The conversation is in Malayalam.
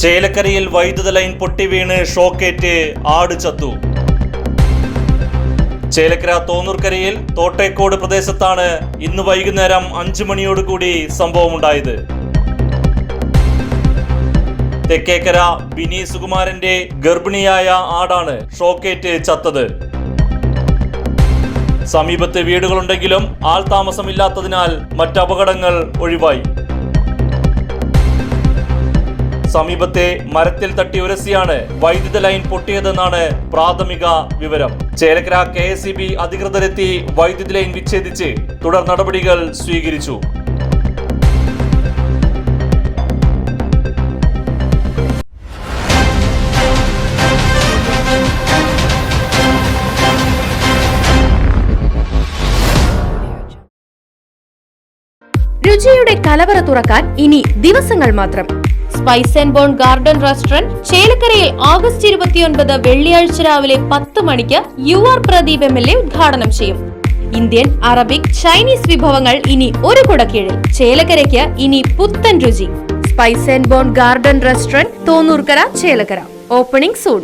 ചേലക്കരയിൽ വൈദ്യുത ലൈൻ പൊട്ടി വീണ് ഷോക്കേറ്റ് ആട് ചത്തു. ചേലക്കര തോന്നൂർക്കരയിൽ തോട്ടേക്കോട് പ്രദേശത്താണ് ഇന്ന് വൈകുന്നേരം അഞ്ചു മണിയോടുകൂടി സംഭവമുണ്ടായത്. തെക്കേക്കര ബിനി സുകുമാരന്റെ ഗർഭിണിയായ ആടാണ് ഷോക്കേറ്റ് ചത്തത്. സമീപത്ത് വീടുകളുണ്ടെങ്കിലും ആൾ താമസമില്ലാത്തതിനാൽ മറ്റപകടങ്ങൾ ഒഴിവായി. സമീപത്തെ മരത്തിൽ തട്ടി ഉരസിയാണ് വൈദ്യുത ലൈൻ പൊട്ടിയതെന്നാണ് പ്രാഥമിക വിവരം. ചേലക്കര കെ എസ് അധികൃതരെത്തി വൈദ്യുതി ലൈൻ വിച്ഛേദിച്ച് തുടർ നടപടികൾ സ്വീകരിച്ചു. രുചിയുടെ കലവറ തുറക്കാൻ ഇനി ദിവസങ്ങൾ മാത്രം. Spice and Bone Garden Restaurant ചേലക്കരയിൽ ആഗസ്റ്റ് ഇരുപത്തിയൊൻപത് വെള്ളിയാഴ്ച രാവിലെ പത്ത് മണിക്ക് U R Pradeep M L A ഉദ്ഘാടനം ചെയ്യും. ഇന്ത്യൻ അറബിക് ചൈനീസ് വിഭവങ്ങൾ ഇനി ഒരു കുടക്കീഴിൽ. ചേലക്കരയ്ക്ക് ഇനി പുത്തൻ രുചി. Spice and Bone Garden Restaurant Thonnurkara Chelakkara. Opening soon.